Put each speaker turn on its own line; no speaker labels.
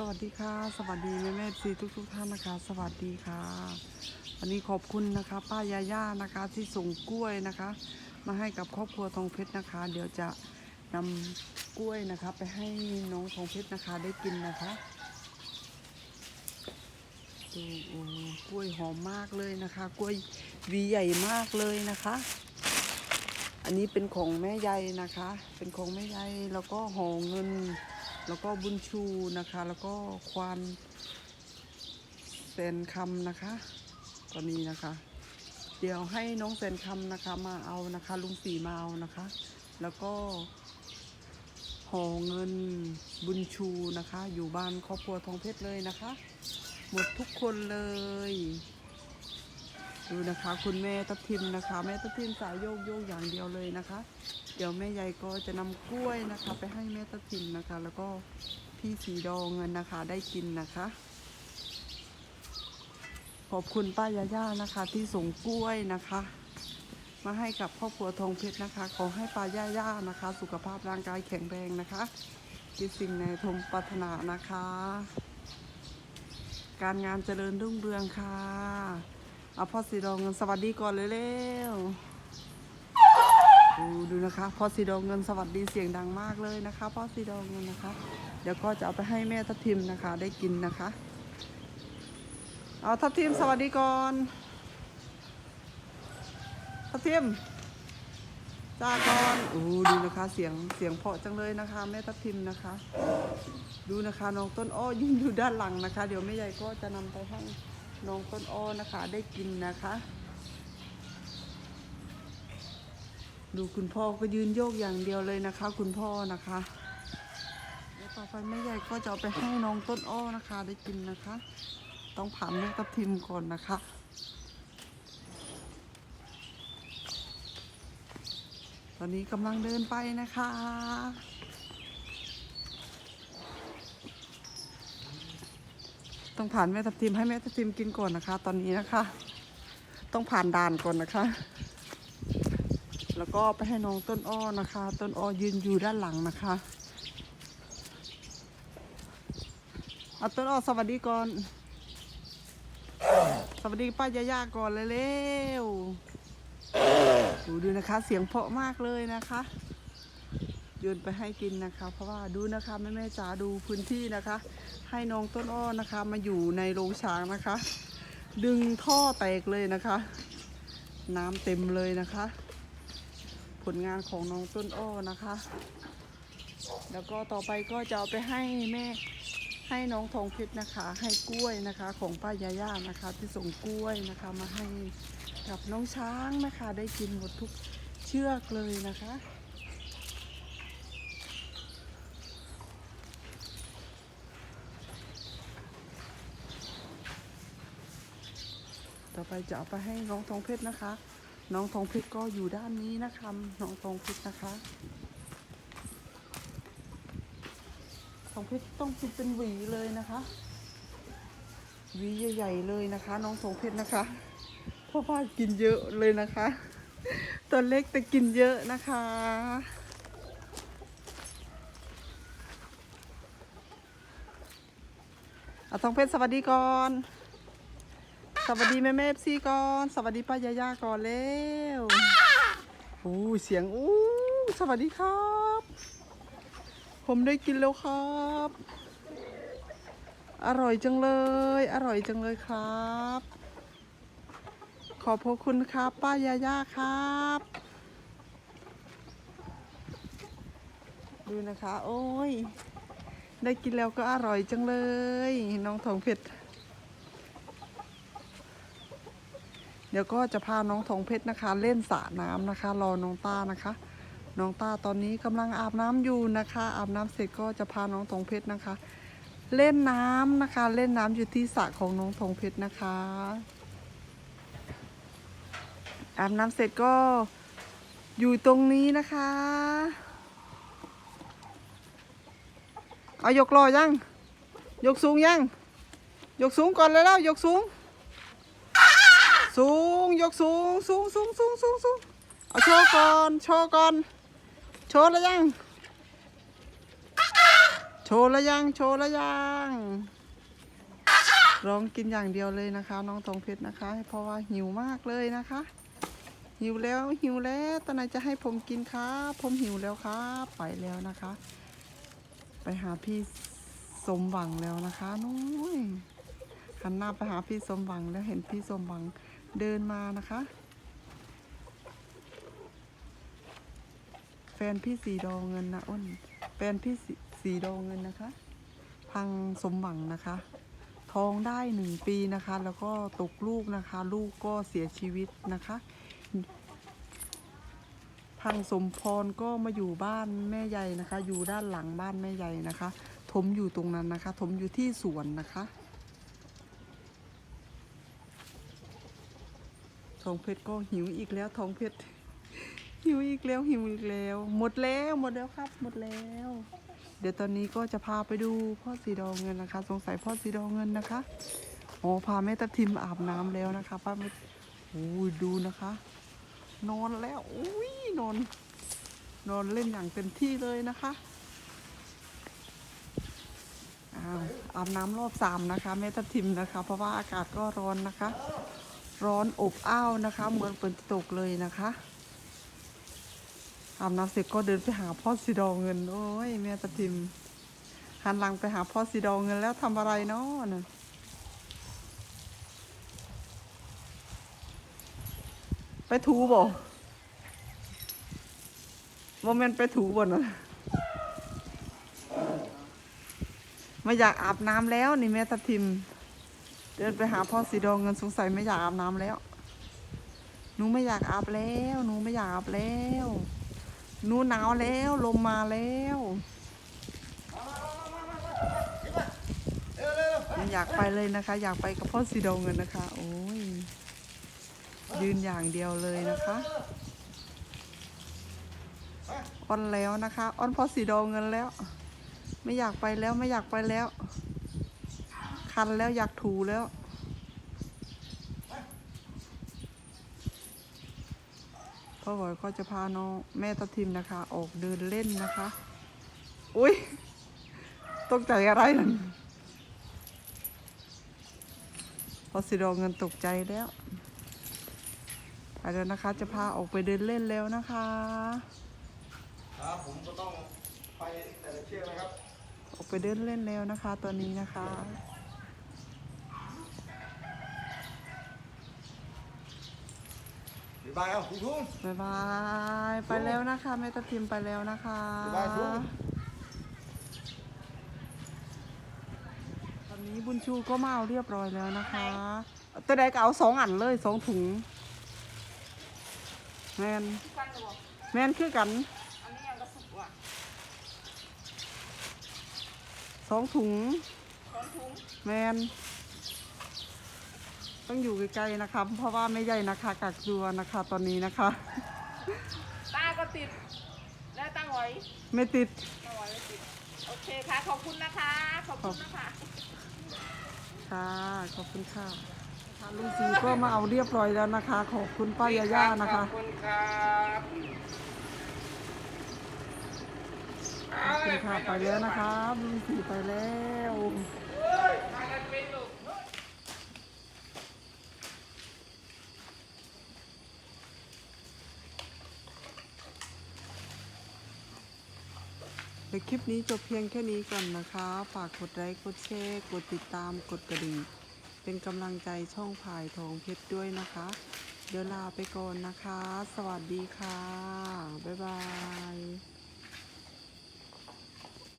สวัสดีค่ะ สวัสดีแม่แม่ซีทุกทุกๆท่านนะคะ สวัสดีค่ะ วันนี้ขอบคุณนะคะ ป้ายาย่านะคะที่ส่งกล้วยนะคะ มาให้กับครอบครัวทองเพชรนะคะ เดี๋ยวจะนำกล้วยนะคะ ไปให้น้องทองเพชรนะคะได้กินนะคะดูโอ้กล้วยหอมมากเลยนะคะ กล้วยวีใหญ่มากเลยนะคะ อันนี้เป็นของแม่ใยนะคะ เป็นของแม่ใยแล้วก็ห่อเงิน แล้วก็บุญชูนะคะ แล้วก็ควานแสนคำนะคะ ตอนนี้นะคะ เดี๋ยวให้น้องแสนคำนะคะ มาเอานะคะ ลุงสีมาเอานะคะ แล้วก็ห่อเงินบุญชูนะคะ อยู่บ้านครอบครัวทองเพชรเลยนะคะ หมดทุกคนเลย ดูนะคะ คุณแม่ทับทิมนะคะ แม่ทับทิมสายโยกโยกอย่างเดียวเลยนะคะ เดี๋ยวแม่ใหญ่ก็จะนำกล้วยนะคะ ไปให้แม่ทับทิมนะคะ แล้วก็พี่สีดองนนะคะได้กินนะคะ ขอบคุณป้ายาย่านะคะ ที่ส่งกล้วยนะคะ มาให้กับครอบครัวทองเพชรนะคะ ขอให้ป้ายาย่านะคะ สุขภาพร่างกายแข็งแรงนะคะคิดสิ่งในทมปรารถนานะคะ การงานเจริญรุ่งเรืองค่ะ เอาพ่อสีดองเงินสวัสดีก่อนเลยเร็วดูดูนะคะพ่อสีดองเงินสวัสดีเสียงดังมากเลยนะคะพ่อสีดองเงินนะคะ เดี๋ยวก็จะเอาไปให้แม่ทับทิมนะคะ ได้กินนะคะ เอาทับทิมสวัสดีก่อนทับทิมจ้าก่อนโอ้ดูนะคะเสียงเสียงเพาะจังเลยนะคะ แม่ทับทิมนะคะ ดูนะคะน้องต้นอ้อยืนอยู่ด้านหลังนะคะ เดี๋ยวแม่ใหญ่ก็จะนำไปให้ น้องต้นอ้อนะคะได้กินนะคะ ดูคุณพ่อก็ยืนโยกอย่างเดียวเลยนะคะ คุณพ่อนะคะแล้วต่อไปแม่ใหญ่ก็จะเอาไปให้น้องต้นอ้อนะคะ ได้กินนะคะ ต้องผ่านแม่ทับทิมก่อนนะคะตอนนี้กำลังเดินไปนะคะ ต้องผ่านแม่ทับทิมให้แม่ทับทิมกินก่อนนะคะ ตอนนี้นะคะ ต้องผ่านด่านก่อนนะคะ แล้วก็ไปให้น้องต้นอ้อนะคะ ต้นอ้อยืนอยู่ด้านหลังนะคะเอาต้นอ้อสวัสดีก่อน สวัสดีป้ายาย่าก่อนเลยเร็วดูดูนะคะ เสียงเพาะมากเลยนะคะ โยนไปให้กินนะคะ เพราะว่าดูนะคะแม่แม่จ๋าดูพื้นที่นะคะ ให้น้องต้นอ้อนะคะ มาอยู่ในโรงช้างนะคะ ดึงท่อแตกเลยนะคะ น้ำเต็มเลยนะคะ ผลงานของน้องต้นอ้อนะคะ แล้วก็ต่อไปก็จะเอาไปให้แม่ให้น้องทองเพชรนะคะ ให้กล้วยนะคะของป้ายาย่านะคะ ที่ส่งกล้วยนะคะมาให้กับน้องช้างนะคะ ได้กินหมดทุกเชือกเลยนะคะ ต่อไปจะเอาไปให้น้องทองเพชรนะคะ น้องทองเพชรก็อยู่ด้านนี้นะคะ น้องทองเพชรนะคะ ทองเพชรต้องกินเป็นหวีเลยนะคะหวีใหญ่ๆเลยนะคะ น้องทองเพชรนะคะเพราะว่ากินเยอะเลยนะคะ ตัวเล็กแต่กินเยอะนะคะเอาทองเพชรสวัสดีก่อน สวัสดีแม่แม่ซีก่อน สวัสดีป้ายาย่าก่อนเร็วโอ้เสียงอู้สวัสดีครับ ผมได้กินแล้วครับ อร่อยจังเลย อร่อยจังเลยครับ ขอบพระคุณครับ ป้ายาย่าครับ ดูนะคะ โอ้ย ได้กินแล้วก็อร่อยจังเลย น้องทองเพชร ดี๋ยวก็จะพาน้องทองเพชรนะคะ เล่นสระน้ำนะคะ รอน้องต้านะคะ น้องต้าตอนนี้กำลังอาบน้ำอยู่นะคะ อาบน้ำเสร็จก็จะพาน้องทองเพชรนะคะ เล่นน้ำนะคะ เล่นน้ำอยู่ที่สระของน้องทองเพชรนะคะ อาบน้ำเสร็จก็อยู่ตรงนี้นะคะเอายกลอยัง ยกสูงยัง ยกสูงก่อนเลยแล้วยกสูง สูง ยกสูง สูงสูงสูงสูงสูงเอาโชว์ก่อน โชว์ก่อน โชว์แล้วยัง โชว์แล้วยัง โชว์แล้วยังร้องกินอย่างเดียวเลยนะคะ น้องทองเพชรนะคะ เพราะว่าหิวมากเลยนะคะ หิวแล้วหิวแล้วตอนไหนจะให้ผมกินครับผมหิวแล้วครับไปแล้วนะคะ ไปหาพี่สมหวังแล้วนะคะนุ้ยหันหน้าไปหาพี่สมหวังแล้วเห็นพี่สมหวัง เดินมานะคะ แฟนพี่สีดองเงินนะอ้นแฟนพี่สีสดองเงินนะคะ พังสมหวังนะคะ ท้องได้หนึ่งปีนะคะ แล้วก็ตกลูกนะคะ ลูกก็เสียชีวิตนะคะพังสมพรก็มาอยู่บ้านแม่ใหญ่นะคะ อยู่ด้านหลังบ้านแม่ใหญ่นะคะ ถมอยู่ตรงนั้นนะคะ ถมอยู่ที่สวนนะคะ ทองเพชรก็หิวอีกแล้วทองเพชรหิวอีกแล้วหิวอีกแล้ว หมดแล้วหมดแล้วครับ หมดแล้ว เดี๋ยวตอนนี้ก็จะพาไปดูพ่อสีดองเงินนะคะ สงสัยพ่อสีดองเงินนะคะโอ้พาแม่ตะทิมอาบน้ำแล้วนะคะป้าไม่โอ้ยดูนะคะ นอนแล้วอุ้ยนอน นอนเล่นอย่างเต็มที่เลยนะคะอ้าวอาบน้ำรอบสามนะคะแม่ตะทิมนะคะ เพราะว่าอากาศก็ร้อนนะคะ ร้อนอบอ้าวนะคะ เหมือนฝนตกเลยนะคะอาบน้ำเสร็จก็เดินไปหาพ่อสีดองเงิน โอ้ยแม่ตะทิมหันหลังไปหาพ่อสีดองเงินแล้วทำอะไรเนาะนะไปถูบ่โมเมนต์ไปถูบ่นะไม่อยากอาบน้ำแล้วนี่แม่ตะทิม เดินไปหาพ่อสีดองเงินสงสัยไม่อยากอาบน้ำแล้ว หนูไม่อยากอาบแล้ว หนูไม่อยากอาบแล้ว หนูหนาวแล้ว ลมมาแล้วอยากไปเลยนะคะ อยากไปกับพ่อสีดองเงินนะคะ โอ้ย ยืนอย่างเดียวเลยนะคะอ้อนแล้วนะคะอ้อนพ่อสีดองเงินแล้ว ไม่อยากไปแล้วไม่อยากไปแล้ว คันแล้วอยากถูแล้ว พ่อบอกก็จะพาน้องแม่ตาทิมนะคะ ออกเดินเล่นนะคะ อุ้ยตกใจอะไรนั่นพอสิดองเงินตกใจแล้วไปแล้วนะคะ จะพาออกไปเดินเล่นแล้วนะคะ
ครับผมก็ต้องไปแต่ละเชือกนะครับ
ออกไปเดินเล่นแล้วนะคะ ตอนนี้นะคะ
บ๊ายบายครับคุณทุ่ง
บ๊ายบาย ไปแล้วนะคะแม่ตาทิมไปแล้วนะคะ
บ๊ายบายทุก
ตอนนี้บุญชูก็มาเอาเรียบร้อยแล้วนะคะแต่ใดก็เอาสองอันเลยสองถุง แมน
กันเลยบอก
แมนคือกัน
อันนี้ยังกระสุกว่ะ
สองถุง
สองถุง
แมน ต้องอยู่ใกล้ๆนะคะ เพราะว่าไม่ใหญ่นะคะกักตัวนะคะตอนนี้นะคะ
ตาก็ติด แล้วตั้งไว้
ไม่ติด
ตั้งไว้ไม่ติด โอเคค่ะ ขอบคุณนะคะ ขอบคุณนะคะ
ค่ะขอบคุณค่ะค่ะลุงสีก็มาเอาเรียบร้อยแล้วนะคะ ขอบคุณป้ายาย่านะคะ
ขอบคุณครับ
ขอบคุณค่ะไปแล้วนะคะลุงสีไปแล้ว ในคลิปนี้จบเพียงแค่นี้ก่อนนะคะ ฝากกดไลค์กดแชร์กดติดตามกดกระดิ่งเป็นกำลังใจช่องพายทองเพชรด้วยนะคะ เดี๋ยวลาไปก่อนนะคะ สวัสดีค่ะ บ๊ายบาย